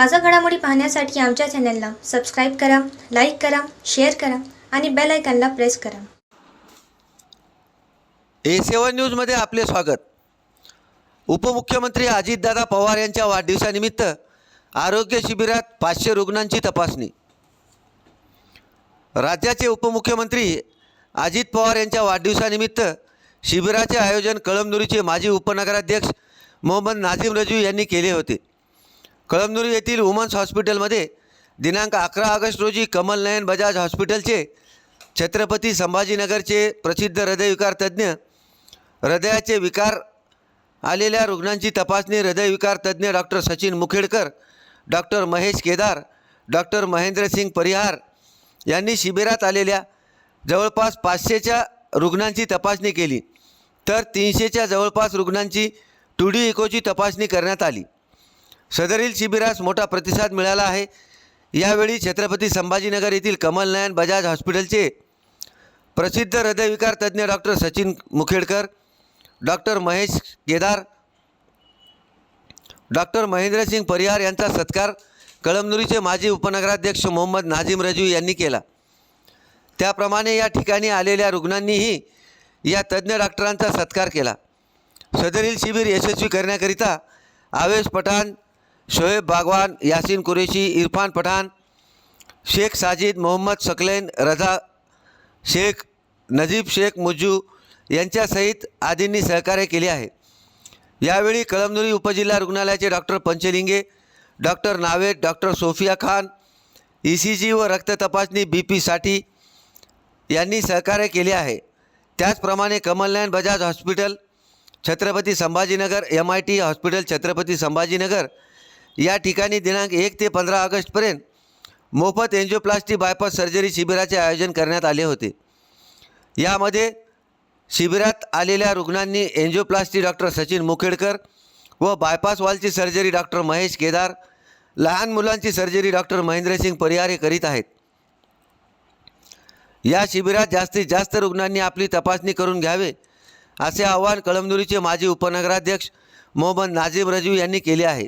ताजा घडामोडी पाहण्यासाठी आमच्या चॅनलला सबस्क्राईब करा लाईक करा शेअर करा आणि बेल आयकॉनला प्रेस करा. ए सेवन न्यूजमध्ये आपले स्वागत. उपमुख्यमंत्री अजितदादा पवार यांच्या वाढदिवसानिमित्त आरोग्य शिबिरात पाचशे रुग्णांची तपासणी. राज्याचे उपमुख्यमंत्री अजित पवार यांच्या वाढदिवसानिमित्त शिबिराचे आयोजन कळमनुरीचे माजी उपनगराध्यक्ष मोहम्मद नाझीम रजू यांनी केले होते. कळमनुरी येथील वुमन्स हॉस्पिटलमध्ये दिनांक अकरा ऑगस्ट रोजी कमल नयन बजाज हॉस्पिटलचे छत्रपती संभाजीनगरचे प्रसिद्ध हृदयविकार तज्ज्ञ हृदयाचे विकार आलेल्या रुग्णांची तपासणी हृदयविकार तज्ज्ञ doctor Sachin Mukhedkar doctor Mahesh Kedar doctor Mahendrasingh Parihar यांनी शिबिरात आलेल्या जवळपास पाचशेच्या रुग्णांची तपासणी केली. तर तीनशेच्या जवळपास रुग्णांची टू डी इकोची तपासणी करण्यात आली. सदरील शिबिरास मोठा प्रतिसाद मिळाला आहे. यावेळी छत्रपती संभाजीनगर येथील कमलनयन बजाज हॉस्पिटलचे प्रसिद्ध हृदयविकार तज्ज्ञ doctor Sachin Mukhedkar doctor Mahesh Kedar doctor Mahendrasingh Parihar यांचा सत्कार कळमनुरीचे माजी उपनगराध्यक्ष मोहम्मद नाझीम रजू यांनी केला. त्याप्रमाणे या ठिकाणी आलेल्या रुग्णांनीही या तज्ज्ञ डॉक्टरांचा सत्कार केला. सदरील शिबिर यशस्वी करण्याकरिता आवेश पठाण शोएब बागवान यासिन कुरेशी इरफान पठाण शेख साजिद मोहम्मद सकलेन रजा शेख नजीब शेख मुज्जू यांच्यासहित आदींनी सहकार्य केले आहे. यावेळी कळमनुरी उपजिल्हा रुग्णालयाचे doctor Panchlinge doctor Naved doctor Sofia Khan E C G व रक्त तपासणी बी साठी यांनी सहकार्य केले आहे. त्याचप्रमाणे Kamalnayan Bajaj hospital Chhatrapati Sambhajinagar M I T hospital Chhatrapati Sambhajinagar या ठिकाणी दिनांक एक ते पंधरा ऑगस्टपर्यंत मोफत एन्जिओप्लास्टी बायपास सर्जरी शिबिराचे आयोजन करण्यात आले होते. यामध्ये शिबिरात आलेल्या रुग्णांनी एन्जिओप्लास्टी डॉक्टर सचिन मुखेडकर व बायपास वॉलची सर्जरी डॉक्टर महेश केदार लहान मुलांची सर्जरी डॉक्टर महेंद्रसिंग परिहारे करीत आहेत. या शिबिरात जास्तीत जास्त रुग्णांनी आपली तपासणी करून घ्यावे असे आवाहन कळमनुरीचे माजी उपनगराध्यक्ष मोहम्मद नाझीम रजू यांनी केले आहे.